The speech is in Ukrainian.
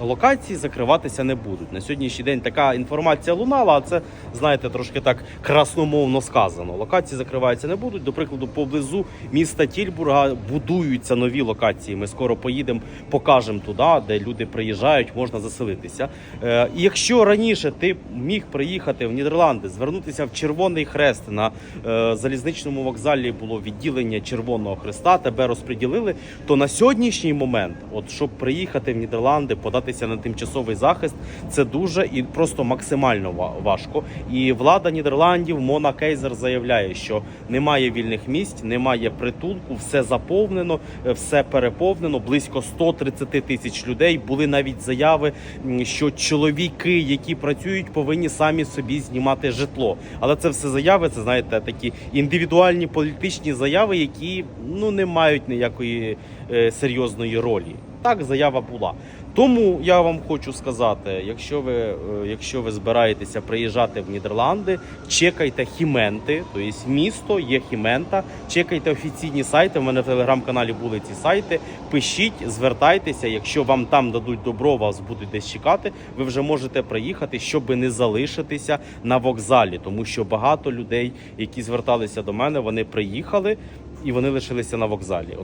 локації закриватися не будуть. На сьогоднішній день така інформація лунала, а це знаєте трошки так красномовно сказано. Локації закриваються не будуть. До прикладу, поблизу міста Тільбурга будуються нові локації. Ми скоро поїдемо, покажемо туди, де люди приїжджають, можна заселитися. Е, і якщо раніше ти міг приїхати в Нідерланди, звернутися в Червоний Хрест на е, залізничному вокзалі було відділення Червоного Хреста, тебе розподілили, то на сьогоднішній момент, от щоб приїхати в Нідерланди, податися на тимчасовий захист, це дуже і просто максимально важко. І влада Нідерландів Мона Кейзер заявляє, що немає вільних місць, немає притулку, все заповнено, е, все переповнено. Близько 130 тисяч людей. Були навіть заяви, що чоловіки, які працюють, повинні самі собі знімати житло. Але це все заяви. Це знаєте, такі індивідуальні політичні заяви, які ну не мають ніякої е, серйозної ролі. Так, заява була. Тому я вам хочу сказати: якщо ви, е, якщо ви збираєтеся приїжджати в Нідерланди, чекайте хіменти, тобто місто є хімента. Чекайте офіційні сайти. У мене в телеграм-каналі були ці сайти. Пишіть, звертайтеся. Якщо вам там дадуть добро, вас будуть десь чекати. Ви вже можете приїхати, щоб не залишитися на вокзалі, тому що багато людей, які зверталися до мене, вони приїхали і вони лишилися на вокзалі.